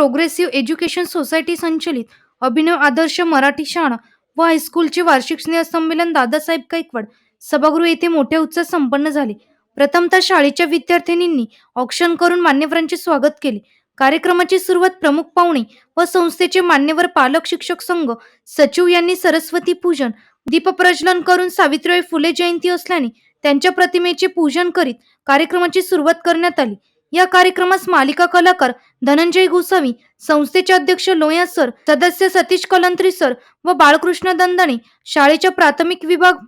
Progressive education society संचलित. अभिनव आदर्श मराठी शाळा व हायस्कूलचे वार्षिक स्नेहसंमेलन दादासाहेब गायकवाड सभागृह येथे मोठ्या उत्साहात संपन्न झाले. प्रथमतः शाळेच्या विद्यार्थिनींनी ऑक्शन करून मान्यवरांचे स्वागत केले. कार्यक्रमाची सुरुवात प्रमुख पाहुणे व संस्थेचे मान्यवर पालक शिक्षक संघ सचिव यांनी सरस्वती पूजन दीपप्रज्वलन करून सावित्रीबाई फुले जयंती असल्याने त्यांच्या प्रतिमेचे पूजन करीत कार्यक्रमाची सुरुवात करण्यात आली. या कार्यक्रमास मालिका कलाकार धनंजय गोसावी संस्थेचे अध्यक्ष लोया सर सदस्य सतीश कलंत्री सर व बाळकृष्ण दंदाणे शाळेच्या प्राथमिक विभाग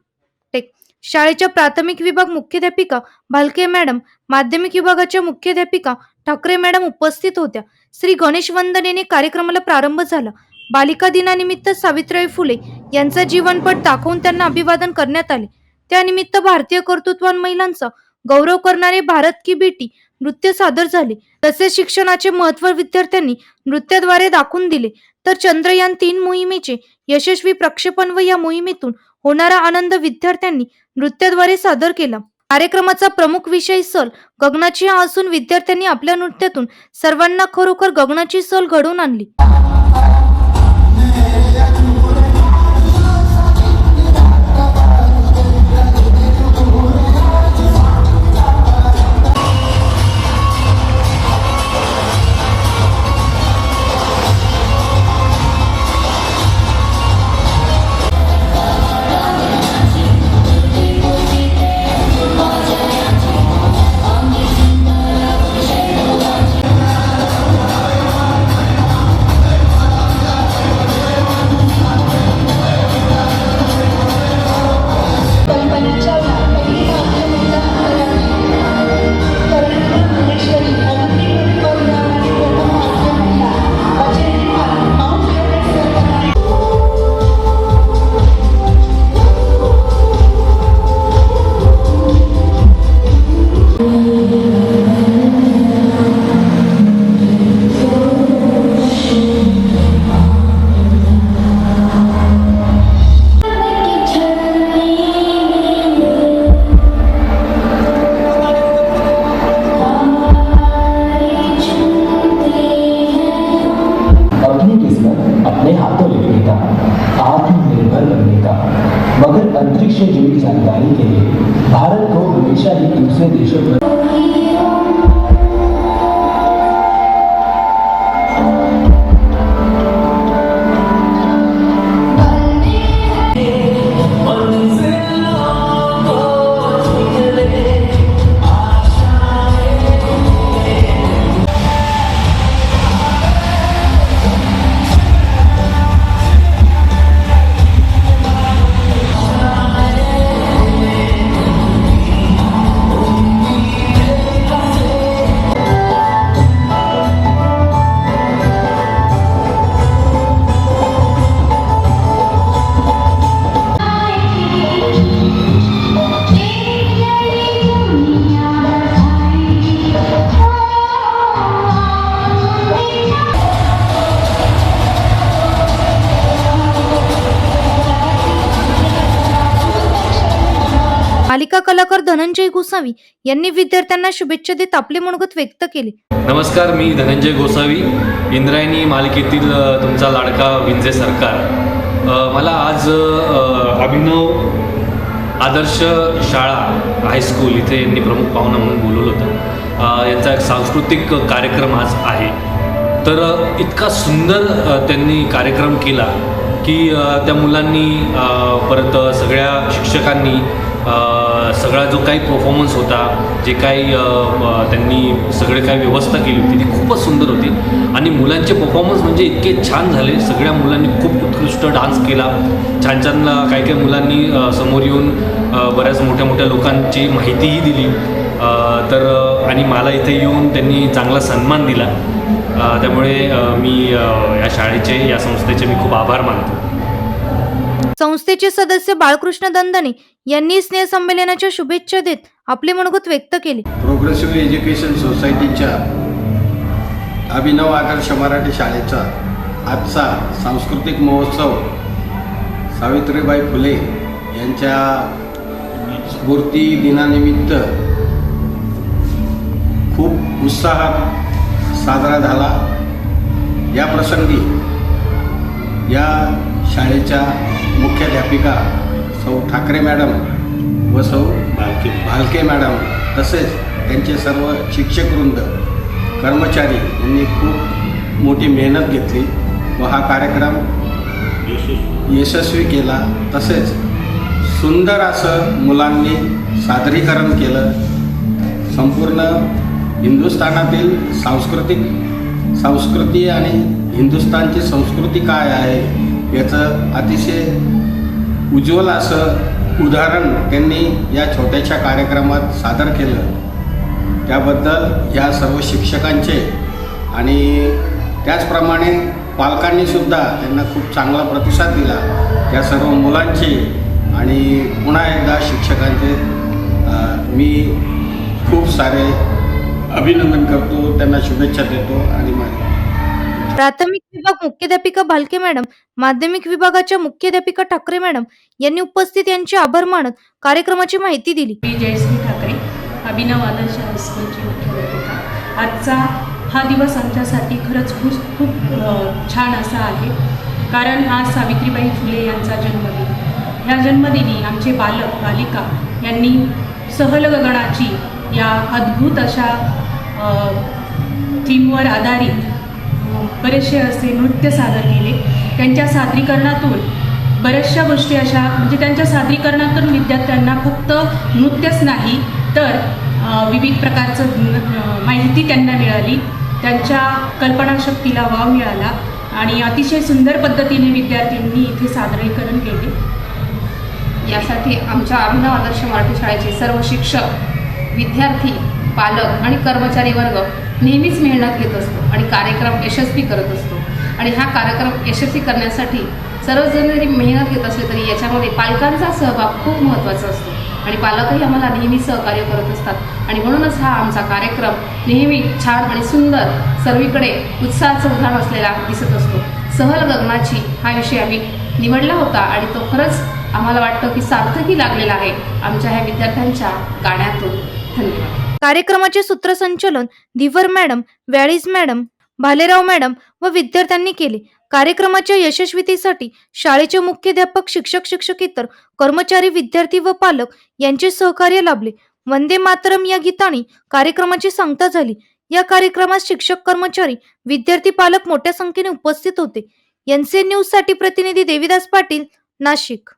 शाळेच्या प्राथमिक विभाग मुख्याध्यापिका भालके मॅडम माध्यमिक विभागाच्या मुख्याध्यापिका ठाकरे मॅडम उपस्थित होत्या. श्री गणेश वंदनेने कार्यक्रमाला प्रारंभ झाला. बालिका दिनानिमित्त सावित्रीबाई फुले यांचा जीवनपट दाखवून त्यांना अभिवादन करण्यात आले. त्यानिमित्त भारतीय कर्तृत्वान महिलांचा गौरव करणारे भारत की बेटी नृत्य सादर झाले. तसेच शिक्षणाचे महत्त्व विद्यार्थ्यांनी नृत्याद्वारे दाखवून दिले. तर चंद्रयान तीन मोहिमेचे यशस्वी प्रक्षेपण व या मोहिमेतून होणारा आनंद विद्यार्थ्यांनी नृत्याद्वारे सादर केला. कार्यक्रमाचा प्रमुख विषय सल गगनाची हा असून विद्यार्थ्यांनी आपल्या नृत्यातून सर्वांना खरोखर गगनाची सल घडवून आणली. मालिका कलाकार धनंजय गोसावी यांनी विद्यार्थ्यांना शुभेच्छा देत आपले मनोगत व्यक्त केले. नमस्कार मी धनंजय गोसावी इंद्रायणी मालिकेतील तुमचा लाडका विंजे सरकार. मला आज अभिनव आदर्श शाळा हायस्कूल इथे यांनी प्रमुख पाहुणा म्हणून बोलवलं होतं. याचा यांचा एक सांस्कृतिक कार्यक्रम आज आहे. तर इतका सुंदर त्यांनी कार्यक्रम केला की त्या मुलांनी परत सगळ्या शिक्षकांनी सगळा जो काही परफॉर्मन्स होता जे काही त्यांनी सगळे काही व्यवस्था केली होती ती खूपच सुंदर होती. आणि मुलांचे परफॉर्मन्स म्हणजे इतके छान झाले. सगळ्या मुलांनी खूप उत्कृष्ट डान्स केला. छान छान काही काही मुलांनी समोर येऊन बऱ्याच मोठ्या मोठ्या लोकांची माहितीही दिली. तर आणि मला इथे येऊन त्यांनी चांगला सन्मान दिला. त्यामुळे मी या शाळेचे या संस्थेचे मी खूप आभार मानतो. संस्थेचे सदस्य बाळकृष्ण दंदने यांनी स्नेहसंमेलनाच्या शुभेच्छा देत आपले मनोगत व्यक्त केले. प्रोग्रेसिव्ह एज्युकेशन सोसायटीच्या अभिनव आदर्श मराठी शाळेचा आजचा सांस्कृतिक महोत्सव सावित्रीबाई फुले यांच्या स्फूर्ती दिनानिमित्त खूप उत्साहात साजरा झाला. या प्रसंगी या शाळेच्या मुख्याध्यापिका सौ ठाकरे मॅडम व सौ भालके भालके मॅडम तसेच त्यांचे सर्व शिक्षकवृंद कर्मचारी यांनी खूप मोठी मेहनत घेतली व हा कार्यक्रम यशस्वी केला. तसेच सुंदर असं मुलांनी सादरीकरण केलं. संपूर्ण हिंदुस्थानातील सांस्कृतिक संस्कृती आणि हिंदुस्थानची संस्कृती काय आहे याचं अतिशय उज्ज्वल असं उदाहरण त्यांनी या छोट्याशा कार्यक्रमात सादर केलं. त्याबद्दल या सर्व शिक्षकांचे आणि त्याचप्रमाणे पालकांनीसुद्धा त्यांना खूप चांगला प्रतिसाद दिला. त्या सर्व मुलांचे आणि पुन्हा एकदा शिक्षकांचे मी खूप सारे अभिनंदन करतो. त्यांना शुभेच्छा देतो आणि माझ्या प्राथमिक विभाग मुख्याध्यापिका भालके मॅडम माध्यमिक विभागाच्या मुख्याध्यापिका ठाकरे मॅडम यांनी उपस्थित यांचे आभार मानत कार्यक्रमाची माहिती दिली. मी जयश्री ठाकरे अभिनव आदर्श हायस्कूलची मुख्याध्यापिका. आजचा हा दिवस आमच्यासाठी खरंच खूप खूप छान असा आहे. कारण आज सावित्रीबाई फुले यांचा जन्मदिन. ह्या जन्मदिनी आमचे बालक बालिका यांनी सहलगगणाची या अद्भुत अशा थीमवर आधारित बरेचसे असे नृत्य सादर केले. त्यांच्या सादरीकरणातून बऱ्याचशा गोष्टी अशा म्हणजे त्यांच्या सादरीकरणातून विद्यार्थ्यांना फक्त नृत्यच नाही तर विविध प्रकारचं माहिती त्यांना मिळाली. त्यांच्या कल्पनाशक्तीला वाव मिळाला आणि अतिशय सुंदर पद्धतीने विद्यार्थ्यांनी इथे सादरीकरण केले. यासाठी आमच्या अभिनव आदर्श मराठी शाळेचे सर्व शिक्षक विद्यार्थी पालक आणि कर्मचारी वर्ग नेहमीच मेहनत घेत असतो आणि कार्यक्रम यशस्वी करत असतो. आणि हा कार्यक्रम यशस्वी करण्यासाठी सर्वजण जरी मेहनत घेत असले तरी याच्यामध्ये पालकांचा सहभाग खूप महत्त्वाचा असतो. आणि पालकही आम्हाला नेहमी सहकार्य करत असतात. आणि म्हणूनच हा आमचा कार्यक्रम नेहमी छान आणि सुंदर सर्वीकडे उत्साहाचं उदाहरण असलेला दिसत असतो. सहल गगनाची हा विषय आम्ही निवडला होता आणि तो खरंच आम्हाला वाटतं की सार्थकी लागलेला आहे. आमच्या ह्या विद्यार्थ्यांच्या गाण्यातून. धन्यवाद. कार्यक्रमाचे सूत्रसंचलन Diwar madam व्याळीज madam Bhalerao madam व विद्यार्थ्यांनी केले. कार्यक्रमाच्या यशस्वीतेसाठी शाळेचे मुख्याध्यापक शिक्षक शिक्षकेतर कर्मचारी विद्यार्थी व पालक यांचे सहकार्य लाभले. वंदे मातरम या गीताने कार्यक्रमाची सांगता झाली. या कार्यक्रमात शिक्षक कर्मचारी विद्यार्थी पालक मोठ्या संख्येने उपस्थित होते. एनसीएन न्यूजसाठी प्रतिनिधी देविदास पाटील नाशिक.